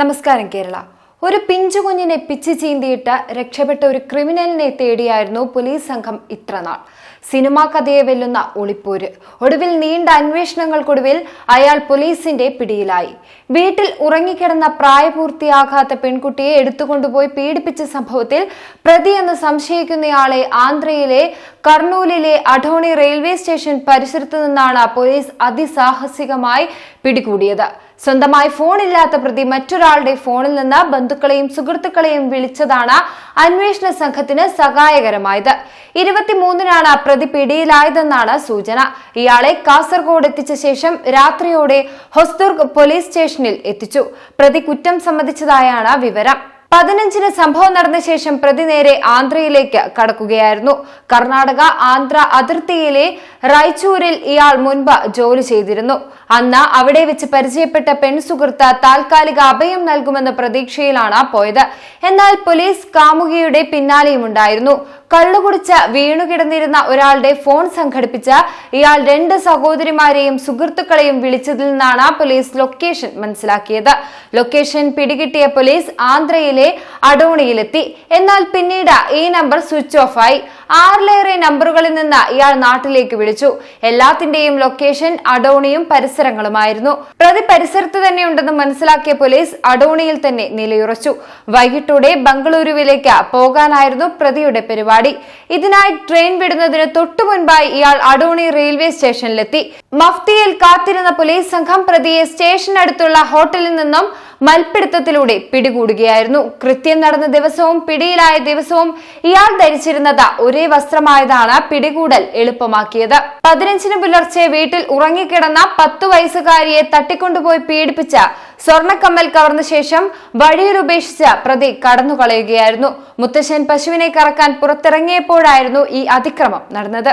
നമസ്കാരം കേരള. ഒരു പിഞ്ചു കുഞ്ഞിനെ പിച്ചു ചീന്തിയിട്ട് രക്ഷപ്പെട്ട ഒരു ക്രിമിനലിനെ തേടിയായിരുന്നു പോലീസ് സംഘം ഇത്രനാൾ. സിനിമാ കഥയെ വെല്ലുന്ന ഒളിപ്പൂര്. ഒടുവിൽ നീണ്ട അന്വേഷണങ്ങൾക്കൊടുവിൽ അയാൾ പോലീസിന്റെ പിടിയിലായി. വീട്ടിൽ ഉറങ്ങിക്കിടന്ന പ്രായപൂർത്തിയാകാത്ത പെൺകുട്ടിയെ എടുത്തുകൊണ്ടുപോയി പീഡിപ്പിച്ച സംഭവത്തിൽ പ്രതിയെന്ന് സംശയിക്കുന്നയാളെ ആന്ധ്രയിലെ കർണൂലിലെ അഡോണി റെയിൽവേ സ്റ്റേഷൻ പരിസരത്തു നിന്നാണ് പോലീസ് അതിസാഹസികമായി പിടികൂടിയത്. സ്വന്തമായി ഫോണില്ലാത്ത പ്രതി മറ്റൊരാളുടെ ഫോണിൽ നിന്ന് ബന്ധുക്കളെയും സുഹൃത്തുക്കളെയും വിളിച്ചതാണ് അന്വേഷണ സംഘത്തിന് സഹായകരമായത്. ഇരുപത്തിമൂന്നിനാണ് പ്രതി പിടിയിലായതെന്നാണ് സൂചന. ഇയാളെ കാസർഗോഡ് എത്തിച്ച ശേഷം രാത്രിയോടെ ഹൊസ്ദുർഗ് പോലീസ് സ്റ്റേഷനിൽ എത്തിച്ചു. പ്രതി കുറ്റം സമ്മതിച്ചതായാണ് വിവരം. പതിനഞ്ചിന് സംഭവം നടന്ന ശേഷം പ്രതി നേരെ ആന്ധ്രയിലേക്ക് കടക്കുകയായിരുന്നു. കർണാടക ആന്ധ്ര അതിർത്തിയിലെ റായ്ചൂരിൽ ഇയാൾ മുൻപ് ജോലി ചെയ്തിരുന്നു. അന്ന് അവിടെ വെച്ച് പരിചയപ്പെട്ട പെൺസുഹൃത്ത് താൽക്കാലിക അഭയം നൽകുമെന്ന പ്രതീക്ഷയിലാണ് പോയത്. എന്നാൽ പോലീസ് കാമുകിയുടെ പിന്നാലെയുമുണ്ടായിരുന്നു കള്ളുകുടിച്ച് വീണുകിടന്നിരുന്ന ഒരാളുടെ ഫോൺ സംഘടിപ്പിച്ച് ഇയാൾ രണ്ട് സഹോദരിമാരെയും സുഹൃത്തുക്കളെയും വിളിച്ചതിൽ നിന്നാണ് പോലീസ് ലൊക്കേഷൻ മനസ്സിലാക്കിയത്. ലൊക്കേഷൻ പിടികിട്ടിയ പോലീസ് ആന്ധ്രയിലെ അഡോണിയിലെത്തി എന്നാൽ പിന്നീട് ഈ നമ്പർ സ്വിച്ച് ഓഫ് ആയി ആറിലേറെ നമ്പറുകളിൽ നിന്ന് ഇയാൾ നാട്ടിലേക്ക് വിളിച്ചു. എല്ലാത്തിന്റെയും ലൊക്കേഷൻ അഡോണിയും പരിസരങ്ങളുമായിരുന്നു. പ്രതി പരിസരത്ത് തന്നെയുണ്ടെന്ന് മനസ്സിലാക്കിയ പോലീസ് അഡോണിയിൽ തന്നെ നിലയുറച്ചു. വൈകിട്ടോടെ ബംഗളൂരുവിലേക്ക് പോകാനായിരുന്നു പ്രതിയുടെ പരിപാടി. ഇതിനായി ട്രെയിൻ വിടുന്നതിന് തൊട്ടു മുൻപായി ഇയാൾ അഡോണി റെയിൽവേ സ്റ്റേഷനിലെത്തി. മഫ്തിയിൽ കാത്തിരുന്ന പോലീസ് സംഘം പ്രതിയെ സ്റ്റേഷനടുത്തുള്ള ഹോട്ടലിൽ നിന്നും മൽപ്പിടുത്തത്തിലൂടെ പിടികൂടുകയായിരുന്നു. കൃത്യം നടന്ന ദിവസവും പിടിയിലായ ദിവസവും ഇയാൾ ധരിച്ചിരുന്നത് ഒരേ വസ്ത്രമായതാണ് പിടികൂടൽ എളുപ്പമാക്കിയത്. പതിനഞ്ചിന് പുലർച്ചെ വീട്ടിൽ ഉറങ്ങിക്കിടന്ന പത്തു വയസ്സുകാരിയെ തട്ടിക്കൊണ്ടുപോയി പീഡിപ്പിച്ച സ്വർണക്കമ്മൽ കവർന്ന ശേഷം വഴിയിൽ ഉപേക്ഷിച്ച പ്രതി കടന്നുകളയുകയായിരുന്നു. മുത്തശ്ശൻ പശുവിനെ കറക്കാൻ പുറത്തിറങ്ങിയപ്പോഴായിരുന്നു ഈ അതിക്രമം നടന്നത്.